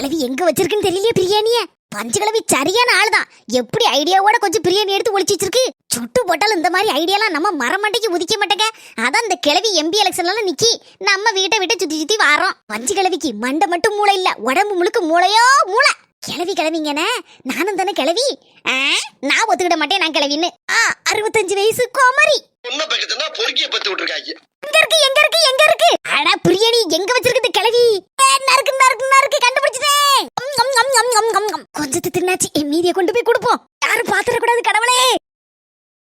கிழவி எங்க வச்சிருக்குன்னு தெரியலையே பிரியாணிய? பஞ்சு கிழவி சரியான ஆளுதான். எப்படி ஐடியாவோட கொஞ்சம் பிரியாணி எடுத்து ஒளிச்சு வச்சிருக்கு? சுட்டு போட்டாலும் இந்த மாதிரி ஐடியாலாம் நம்ம மரமண்டைக்கு உதிக்க மாட்டேங்க. அதான் இந்த கிழவி எம்பி எலெக்ஷன்ல நிக்கி. நம்ம வீட்டை விட்டு சுத்தி சுத்தி வாரோம். பஞ்சு கிழவிக்கு மண்டை மட்டும் மூளை இல்ல உடம்பு முழுக்க மூளையோ மூளை. கிளவி கிளவிங்கண்ணே நானும் தானே கிளவி? நான் ஒத்துக்கிட மாட்டேன் நான் கிளவின்னு. அறுபத்தஞ்சு வயசு கோமரி. உன்ன பக்கத்துல பொறுக்கிய பத்து விட்டுருக்காங்க. எங்க இருக்கு எங்க இருக்கு எங்க இருக்கு? அட பிரியாணி எங்க வச்சிருக்குது கிளவி? ஏ, நறுக்கு நறுக்கு நறுக்கு கண்டுபிடிச்சிட்டேன் ம், ம், ம், ம், ம், ம், ம். தின்னாச்சு என் மீதியை கொண்டு போய் கொடுப்போம். யாரும் பாத்துடக்கூடாது கடவுளே.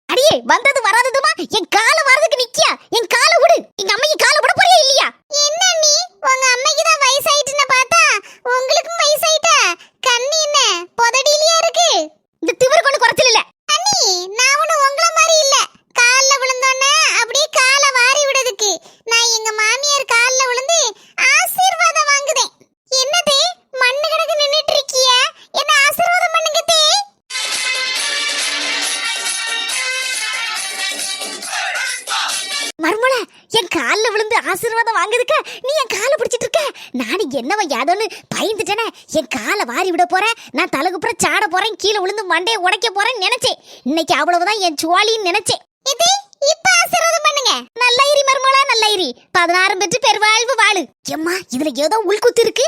அடியே வந்தது வராததுமா? என் காலை வரதுக்கு நிக்கியா? என் காலை விடு எங்க அம்மையை காலை விட போறியா இல்லையா? காலை பிடிச்சிட்டு இருக்க. நானும் என்னவ யாதோன்னு பயந்துட்டேனே. என் காலை வாரி விட போறேன். நான் தலகுப்புற சாட போறேன். கீழே விழுந்து மண்டையை உடைக்க போறேன்னு நினைச்சேன். இன்னைக்கு அவ்வளவுதான் என் சுவாலின்னு நினைச்சேன். இது இப்ப ஆசீர்வாதம் பண்ணுங்க. நல்ல மர்மலா நல்ல பதினாறு பெற்று பெருவாழ்வு வாழு. எம்மா இதுல ஏதோ உள்குத்து இருக்கு.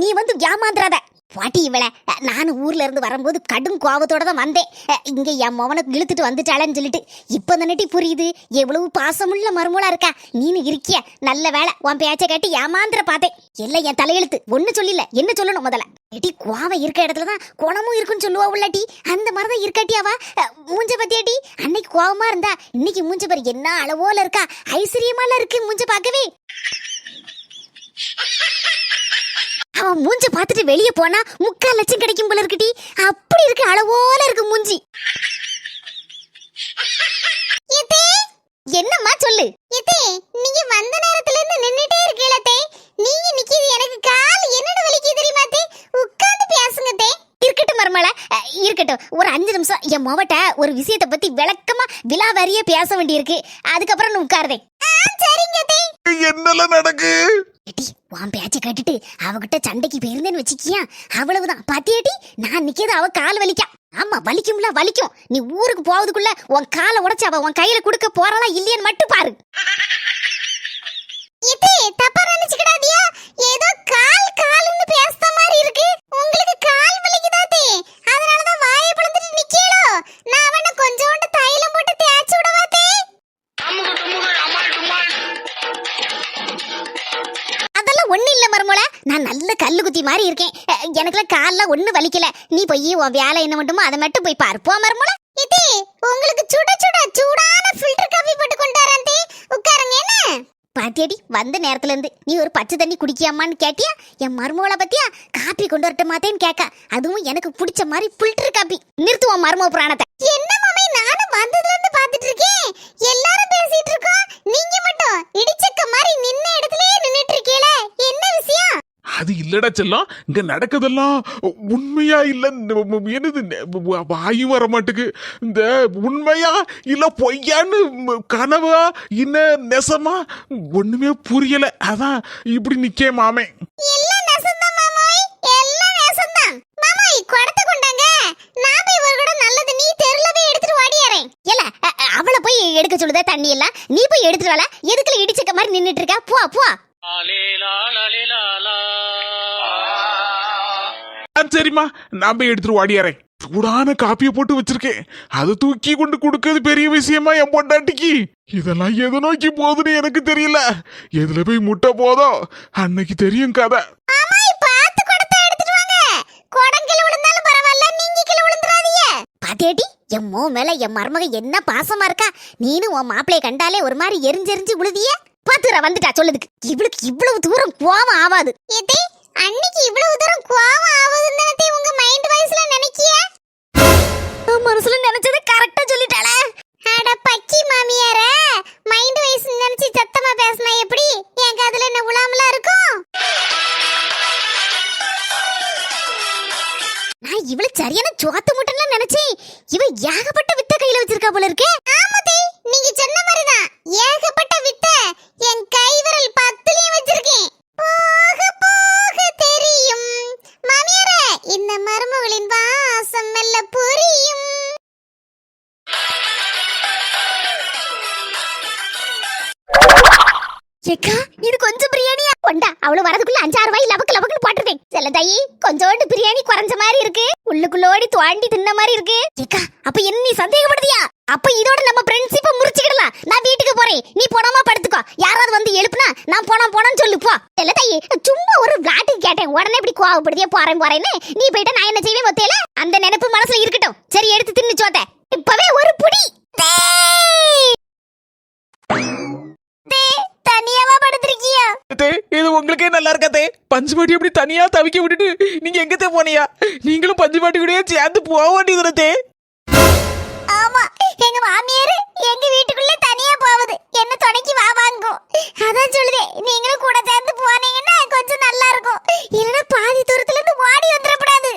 நீ வந்து ஏமாந்துடாத பாட்டி இவளை நான் நானும் ஊர்ல இருந்து வரும்போது கடும் கோபத்தோட தான் வந்தேன் இங்க என் மவனை இழுத்துட்டு வந்துட்டாளேன்னு சொல்லிட்டு இப்ப தானட்டி புரியுது. எவ்வளவு பாசமுள்ள மருமூளா இருக்கா. நீனு இருக்கிய? நல்ல வேலை உன் பேச்சை கேட்டு ஏமாந்துற பார்த்தேன். எல்லாம் என் தலையெழுத்து. ஒன்னு சொல்லல. என்ன சொல்லணும் முதல்ல? எட்டி கோவம் இருக்க இடத்துல தான் குணமும் இருக்குன்னு சொல்லுவா உள்ளாட்டி. அந்த மாதிரி தான் இருக்காட்டியாவா மூஞ்ச பத்தியாட்டி. அன்னைக்கு கோவமா இருந்தா இன்னைக்கு மூஞ்ச பாரு என்ன அளவோல இருக்கா? ஐஸ்வர்யமால இருக்கு மூஞ்ச பார்க்கவே. அவன் மூஞ்ச பார்த்துட்டு வெளியே போனா முக்கால் லட்சம் கிடைக்கும் போல இருக்குடி. அப்படி இருக்கு அளவோல இருக்கு மூஞ்சி. என்னம்மா சொல்லு? இதே நீங்க வந்த நேரத்துல இருந்து நின்னுட்டே இருக்கீங்களே தே. நீங்க நிக்கிது எனக்கு கால் என்னடு வலிக்கு தெரியுமா தே? உட்கார்ந்து பேசுங்க தே. இருக்கட்டும் மர்மல இருக்கட்டும். ஒரு அஞ்சு நிமிஷம். என் மொவட்ட ஒரு விஷயத்தை பத்தி விளக்கமா விலாவாரியா பேச வேண்டியிருக்கு. அதுக்கப்புறம் உட்காருதே சரிங்க தே. என்னல நடக்கு? ஏட்டி உன் பேச்சை கேட்டுட்டு அவகிட்ட சண்டைக்கு போயிருந்தேன்னு வச்சுக்கியா? அவ்வளவுதான். பாத்தியாட்டி நான் நிக்கிறது அவ கால் வலிக்கா. ஆமா வலிக்கும்ல வலிக்கும். நீ ஊருக்கு போவதுக்குள்ள உன் காலை உடைச்சு அவ உன் கையில கொடுக்க போறாளா இல்லையான்னு மட்டும் பாரு. அதெல்லாம் ஒண்ணு இல்ல மருமோல நான் நல்ல கல்லு குத்தி மாதிரி இருக்கேன். எனக்குலாம் கால்ல ஒன்றும் வலிக்கல. நீ போய் உன் வேலை என்ன மட்டுமோ அதை மட்டும் போய் பார்ப்போம் போ மருமோல இது உங்களுக்கு சுட சுட சூடான ஃபில்டர் காஃபி போட்டு கொண்டு வரேன் உட்காருங்க என்ன? பாத்தியாடி வந்த நேரத்துல இருந்து. நீ ஒரு பச்சை தண்ணி குடிக்கியாமான்னு கேட்டியா? என் மருமகளை பத்தியா? காப்பி கொண்டு வரட்ட மாத்தேன்னு கேட்க. அதுவும் எனக்கு பிடிச்ச மாதிரி ஃபில்டர் காப்பி நிறுத்துவோம் மருமக புராணத்தை. என்ன மாமே நானும் வந்ததுல இருந்து பாத்துட்டு இருக்கேன் எல்லாரும் பேசிட்டு இருக்கோம் நீங்க மட்டும் இடிச்சக்க மாதிரி நின்ன இடத்துலயே நின்னுட்டு இருக்கீல என்ன விஷயம் அது இல்லடா செல்லம் இங்க நடக்குதெல்லாம் உண்மையா இல்ல என்னது நெ- வாயும் வர மாட்டுக்கு இந்த உண்மையா இல்ல பொய்யான்னு கனவா என்ன நெசமா? ஒண்ணுமே புரியல. அதான் இப்படி நிக்கே மாமே. நெசந்தான் கொண்டாங்க. நான் நல்லது நீ எடுத்துட்டு அவளை போய் எடுக்க சொல்லுதா தண்ணி எல்லாம் நீ போய் எடுத்துட்டு வரல எதுக்குல இடிச்சக்க மாதிரி நின்னுட்டு இருக்கா? போ போ. சரிம்மா நான் போய் எடுத்துட்டு ஓடியாரேன் சூடான காப்பியை போட்டு வச்சிருக்கேன். அதை தூக்கி கொண்டு கொடுக்கறது பெரிய விஷயமா என் பொண்டாட்டிக்கு. இதெல்லாம் எதை நோக்கி போகுதுன்னு எனக்கு தெரியல. எதுல போய் முட்டை போதோ அன்னைக்கு தெரியும் கதை. மாமாய் பார்த்து குடத்தை எடுத்துட்டு வாங்க. குடங்கில விழுந்தாலும் பரவாயில்ல நீங்க கீழ விழுந்துறாதீங்க. பாத்தியாடி என் மோ மேல என் மருமக என்ன பாசமா இருக்கா? நீனும் உன் மாப்பிளைய கண்டாலே ஒரு மாதிரி எரிஞ்செரிஞ்சு விழுதிய. பாத்துற வந்துட்டா சொல்லுதுக்கு. இவளுக்கு இவ்வளவு தூரம் கோவம் ஆவாது. எதே அன்னைக்கு இவ்வளவு தூரம் கோவம் ஆவாதுன்னு தானே உங்க மைண்ட் வாய்ஸ்ல நினைக்கிய? மனசுல நினைச்சது கரெக்டா சொல்லிட்டாளே. அட பக்கி மாமியார மைண்ட் வாய்ஸ் நினைச்சு சத்தமா பேசினா எப்படி? என் காதுல என்ன உலாமலா இருக்கும்? நான் இவள சரியான சோத்து முட்டைன்னு நினைச்சேன். இவ ஏகப்பட்ட ஏக்கா இது கொஞ்சம் பிரியாணியா? கொண்டா அவ்வளவு வரதுக்குள்ள அஞ்சாறு ரூபாய் லவக்கு லவக்குன்னு போட்டுருவேன் செல்ல தாயி கொஞ்சோண்டு பிரியாணி குறைஞ்ச மாதிரி இருக்கு. உள்ளுக்குள்ளோடி துவாண்டி தின்ன மாதிரி இருக்கு. ஏக்கா அப்ப என்ன நீ சந்தேகப்படுதியா அப்ப இதோட நம்ம ஃப்ரெண்ட்ஷிப்பை முடிச்சுக்கிடலாம் நான் வீட்டுக்கு போறேன். நீ போனாமா படுத்துக்கோ. யாராவது வந்து எழுப்புனா நான் போனா போனான்னு சொல்லு போ. செல்ல தாயி சும்மா ஒரு விளாட்டுக்கு கேட்டேன். உடனே இப்படி கோவப்படுதியா போறேன் போறேன்னு. நீ போயிட்டா நான் என்ன செய்வேன் ஒத்தையில அந்த நினைப்பு மனசுல இருக்கட்டும் சரி எடுத்து தின்னு சோத்த இப்பவே ஒரு புடி டேய். டேய், தனியாவா படுத்திருக்கியா அத்தே, இது உங்களுக்கே நல்லா இருக்காதே பஞ்சுமாட்டி அப்படி தனியா தவிக்க விட்டுட்டு நீங்க எங்கத்தே போனியா? நீங்களும் பஞ்சுமாட்டி கூடயே சேர்ந்து போக வேண்டியது ஆமா எங்க மாமியார் எங்க வீட்டுக்குள்ள தனியா போகுது என்ன துணைக்கு வா வாங்கும் அதான் சொல்லுதேன் நீங்களும் கூட சேர்ந்து போனீங்கன்னா கொஞ்சம் நல்லா இருக்கும் இல்லைன்னா பாதி தூரத்துல இருந்து ஓடி வந்துடக்கூடாது.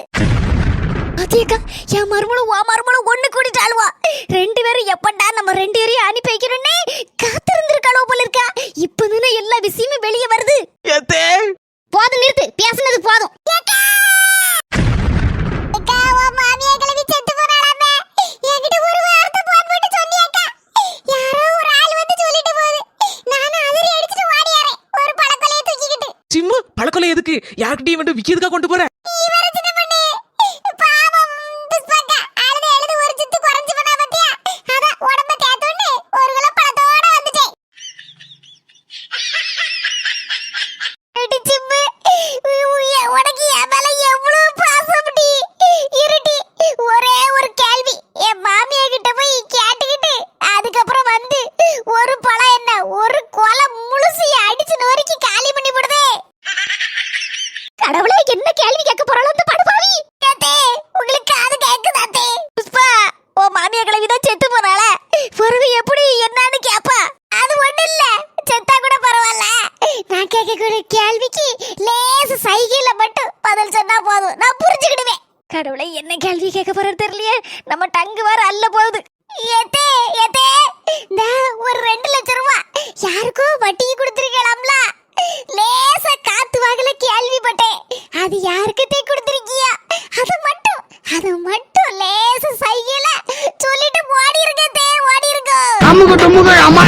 அதேக்கா என் மருமகளும் உன் மருமகளும் ஒண்ணு கூட்டிட்டு ஆளுவா ரெண்டு பேரும் எப்படா நம்ம ரெண்டு பேரையும் அனுப்பி வைக்கணும்னே காத்திருந்திருக்காளோ போல இருக்கா. இப்பதானே எல்லா விஷயமும் வெளியே வருது. போதும் நிறுத்து. பேசுனது போதும் சிம்மு பழக்கொலை எதுக்கு யார்கிட்டயும் வந்து விக்கிறதுக்கா கொண்டு போற உனக்கு என் மேல எவ்வளவு பாசம்டி இருடி ஒரே ஒரு கேள்வி என் மாமியா கிட்ட போய் கேட்டுக்கிட்டு அதுக்கப்புறம் வந்து ஒரு பழம் என்ன ஒரு கொலை முழுசு அடிச்சு நொறுக்கி காலி பண்ணி விடுதே கடவுளே என்ன கேள்வி கேட்க போறாளோ அந்த படுபாவி? கேத்தே உங்களுக்கு அது கேக்குதாத்தே புஷ்பா ஓ மாமியா கிளவிதான் செத்து போறாள பிறகு எப்படி என்னன்னு கேப்பா. அது ஒண்ணு இல்ல. செத்தா கூட பரவாயில்ல. நான் கேட்கக்கூடிய கேள்விக்கு லேச சைகையில மட்டும் பதில் சொன்னா போதும். நான் புரிஞ்சுக்கிடுவேன். கடவுளை என்ன கேள்வி கேட்க போறது தெரியலையே. நம்ம டங்கு வேற அல்ல போகுது. ஏத்தே ஏத்தே இந்த ஒரு ரெண்டு லட்சம் ரூபா யாருக்கோ வட்டிக்கு கொடுத்துருக்கலாம்ல. லேச காத்து வாகல கேள்விப்பட்டேன். அது யாருக்கிட்டே கொடுத்துருக்கியா? அது மட்டும் அது மட்டும் லேச சைகையில சொல்லிட்டு ஓடி இருக்கே ஓடி இருக்கு அமுக டுமுக அம்மா